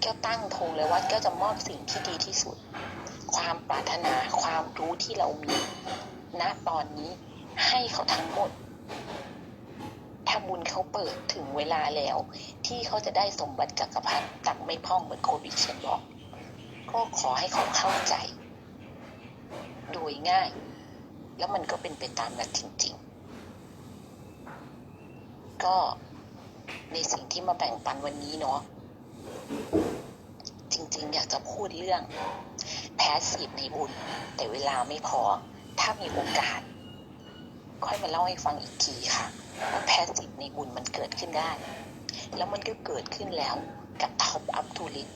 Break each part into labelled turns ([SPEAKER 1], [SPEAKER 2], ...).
[SPEAKER 1] แก้วตั้งธงเลยว่าแก้วจะมอบสิ่งที่ดีที่สุด ความปรารถนาความรู้ที่เรามีณตอนนี้ให้เขาทั้งหมด ถ้าบุญเขาเปิดถึงเวลาแล้ว ที่เขาจะได้สมบัติจักรพรรดิตักไม่พ่องเหมือนโควิดเชนบอกก็ขอให้เขาเข้าใจ โดยง่าย แล้วมันก็เป็นไปตามนั้นจริง ๆ ก็ในสิ่งที่มาแบ่งปันวันนี้เนาะ จริงๆ อยากจะพูดเรื่องแพสซีฟในบุญ แต่เวลาไม่พอ ถ้ามีโอกาส ค่อยมาเล่าให้ฟังอีกทีค่ะว่าแพสซีฟในบุญมันเกิดขึ้นได้ แล้วมันก็เกิดขึ้นแล้วกับท็อปอัพทูลิต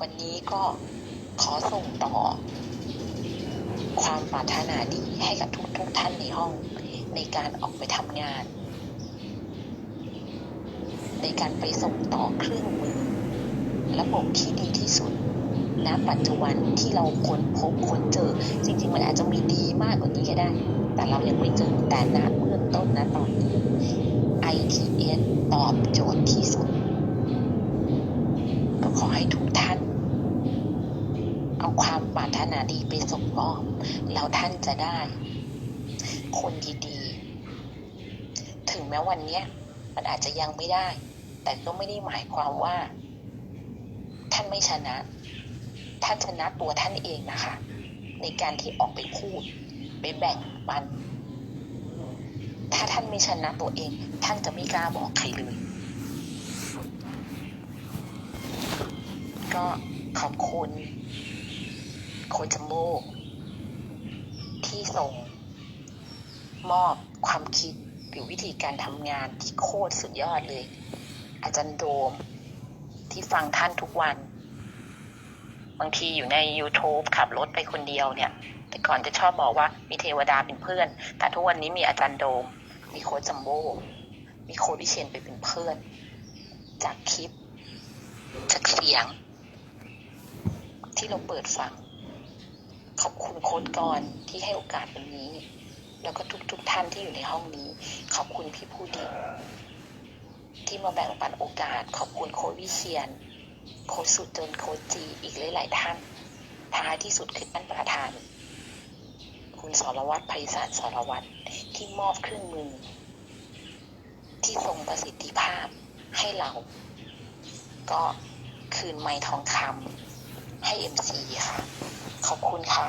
[SPEAKER 1] วันนี้ก็ขอส่งต่อ ความปรารถนาดีให้กับทุกๆทท่านในห้อง ในการออกไปทำงาน ในการไปส่งต่อเครื่องมือ ระบบที่ดีที่สุดณปัจจุบันที่เราค้นพบค้นเจอ จริง ๆ มันอาจจะมีดีมากกว่านี้ก็ได้ แต่เรายังไม่เจอแต่ณเบื้องต้นนะตอนนี้ ITS ตอบโจทย์ที่สุด ก็ขอให้ทุกท่าน เอาความปรารถนาดีไปส่งมอบแล้วท่านจะได้ คนดีๆ ถึงแม้วันนี้มันอาจจะยังไม่ได้ แต่ก็ไม่ได้หมายความว่า ท่านไม่ชนะ ท่านชนะตัวท่านเองนะคะ ในการที่ออกไปพูดไปแบ่งปัน ถ้าท่านไม่ชนะตัวเอง ท่านจะไม่กล้าบอกใครเลย ก็ขอบคุณโคชจัมโบที่ส่งมอบความคิดหรือวิธีการทำงานที่โคตรสุดยอดเลย อาจารย์โดม ที่ฟังท่านทุกวัน บางทีอยู่ใน YouTube ขับรถไปคนเดียวเนี่ย แต่ก่อนจะชอบบอกว่ามีเทวดาเป็นเพื่อน แต่ทุกวันนี้มีอาจารย์โดม มีโค้ชจัมโบ้มีโค้ชวิเชียนไปเป็นเพื่อน จากคลิป จากเสียง ที่เราเปิดฟัง ขอบคุณโค้ดกรที่ให้โอกาสวันนี้ แล้วก็ทุกๆทท่านที่อยู่ในห้องนี้ ขอบคุณพี่ผู้ดี ที่มาแบ่งปันโอกาส ขอบคุณโค้ชวิเชียน โค้ชสุดจนโค้ชจีอีกหลาย ๆ ท่าน ท้ายที่สุดคือท่านประธาน คุณสรวัตรภัยศาลสรวัตรที่มอบเครื่องมือ ที่ทรงประสิทธิภาพให้เรา ก็คืนไม้ทองคำให้เอ็มซีค่ะ ขอบคุณค่ะ